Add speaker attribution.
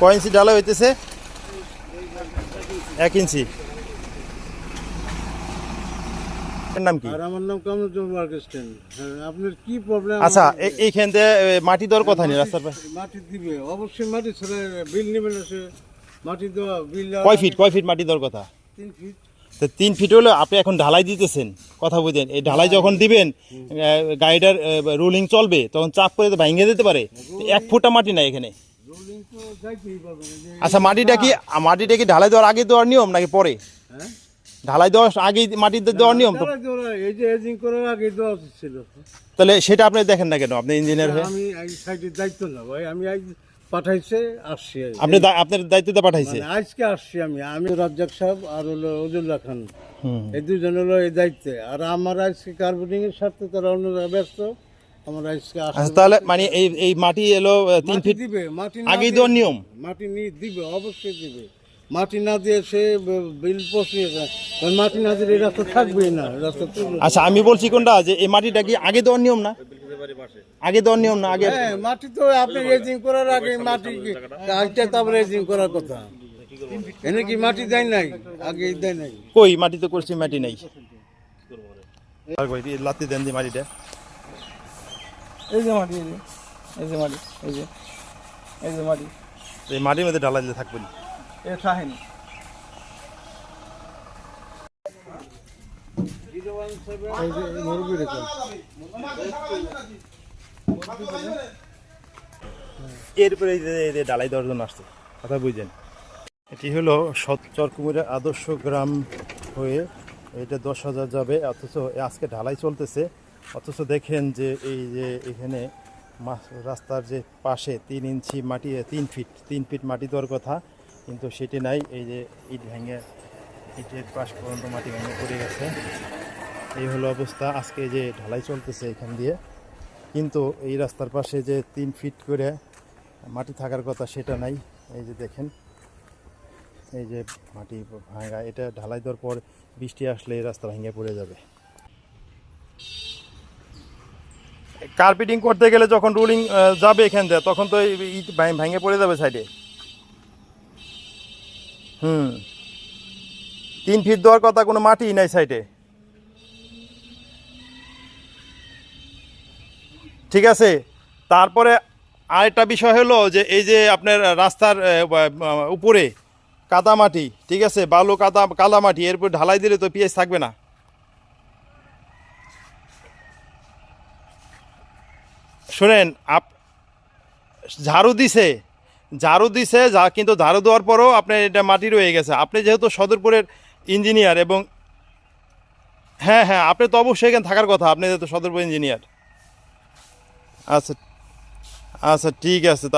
Speaker 1: কয় ইঞ্চি ঢালাই হইতেছে? এক ইঞ্চি। এর নাম কি?
Speaker 2: আর আমার নাম হ্যাঁ আপনার কি প্রবলেম
Speaker 1: আচ্ছা এইখান থেকে মাটি দেওয়ার কথা নেই রাস্তার পাশে।
Speaker 2: মাটি দিবে অবশ্যই মাটি ছেড়ে বিল নেবেন মাটি দেওয়া বিল
Speaker 1: কয় ফিট কয় ফিট মাটি দেওয়ার কথা?
Speaker 2: তিন ফিট
Speaker 1: তো তিন ফিট হলে আপনি এখন ঢালাই দিতেছেন কথা বুঝেন। এই ঢালাই যখন দিবেন গাড়িটার রুলিং চলবে তখন চাপ করে তো ভেঙে দিতে পারে। এক ফুটা মাটি নাই এখানে। আচ্ছা মাটিটা কি মাটিটা কি ঢালাই দেওয়ার আগে দেওয়ার নিয়ম নাকি পরে?
Speaker 2: হ্যাঁ?
Speaker 1: ঢালাই দেওয়ার আগে মাটি দেওয়ার নিয়ম তো?
Speaker 2: এই যে এজিং করার আগে দেওয়া ছিল।
Speaker 1: তাহলে সেটা আপনি দেখেন না কেন আপনি ইঞ্জিনিয়ার হয়ে?
Speaker 2: আমি দায়িত্ব না ভাই। আমি পাঠাইছে আসছি।
Speaker 1: আপনি দা- আপনার দায়িত্বটা পাঠাইছে?
Speaker 2: মানে আজকে আসছি আমি। আমি রাজ্জাক সাহেব আর হলো ওজুল্লাহ খান। এই দুজন হলো এই দায়িত্বে। আর আমার আজকে কার্পেটিং এর সাথে তারা অন্য জায়গায় ব্যস্ত। আমার আজকে আসতে
Speaker 1: আচ্ছা তাহলে মানে এই এই মাটি এলো আহ, তিন
Speaker 2: মাটি
Speaker 1: ফিট
Speaker 2: দিবে মাটি না
Speaker 1: আগেই
Speaker 2: দিয়ে-
Speaker 1: দেওয়ার নিয়ম?
Speaker 2: মাটি নিয়ে দিবে অবশ্যই দিবে। মাটি না দিয়ে সে ব- বিল ওই মাটি না দিলে এই রাস্তা থাকবেই না এই রাস্তা
Speaker 1: আচ্ছা আমি বলছি কোনটা? যে এই মাটিটা কি আগে দেওয়ার নিয়ম না? আগে দেওয়ার নিয়ম না আগে
Speaker 2: হ্যাঁ মাটি তো আপনি রেজিং করার আগে মাটি আজকে তারপরে রেজিং করার কথা। এনে কি মাটি দেয় নাই? আগে দেয় নাই।
Speaker 1: কই মাটি তো করছি মাটি নাই দিয়ে দেন দি মাটিটা
Speaker 3: এই যে মাটি এই যে এই যে মাটি এই যে এই যে মাটি।
Speaker 1: এই মাটির মধ্যে ঢালাই দিলে থাকবেন
Speaker 3: এ থাহেনি।
Speaker 2: এই যে মুরগি রেখে।
Speaker 1: এরপরে ঢালাই দেওয়ার আসছে, কথা বুঝলেন এটি হলো সচ্চর কুমিরের আদর্শ গ্রাম হয়ে এটা দশ হাজার যাবে, অথচ আজকে ঢালাই চলতেছে। অথচ দেখেন যে এই যে এখানে রাস্তার যে পাশে তিন ইঞ্চি মাটি তিন ফিট তিন ফিট মাটি দেওয়ার কথা, কিন্তু সেটি নাই। এই যে ইট ভেঙে, ইটের পাশ পর্যন্ত মাটি ভেঙে পড়ে গেছে। এই হলো অবস্থা। আজকে যে ঢালাই চলতেছে এখান দিয়ে কিন্তু এই রাস্তার পাশে যে তিন ফিট করে মাটি থাকার কথা সেটা নাই। এই যে দেখেন, এই যে মাটি ভাঙা, এটা ঢালাই দেওয়ার পর বৃষ্টি আসলে এই রাস্তা ভেঙে পড়ে যাবে। কার্পেটিং করতে গেলে যখন রুলিং যাবে এখান দিয়ে, তখন তো ইট ভেঙে- পড়ে যাবে সাইডে হুম। তিন ফিট দেওয়ার কথা কোনো মাটি নাই সাইডে ঠিক আছে? তারপরে আরেকটা বিষয় হলো যে এই যে আপনার রাস্তার উপরে কাদামাটি, ঠিক আছে? বালু, কাদা, কাদামাটি এরপর ঢালাই দিলে তো পিএস থাকবে না। শোনেন, আপ, ঝাড়ু দিছে ঝাড়ু দিছে যা কিন্তু ঝাড়ু দেওয়ার পরও আপনার এটা মাটি রয়ে গেছে। আপনি যেহেতু সদরপুরের ইঞ্জিনিয়ার এবং হ্যাঁ হ্যাঁ আপনি তো অবশ্যই এখানে থাকার কথা, আপনি যেহেতু সদরপুর ইঞ্জিনিয়ার আচ্ছা আচ্ছা ঠিক আছে। তো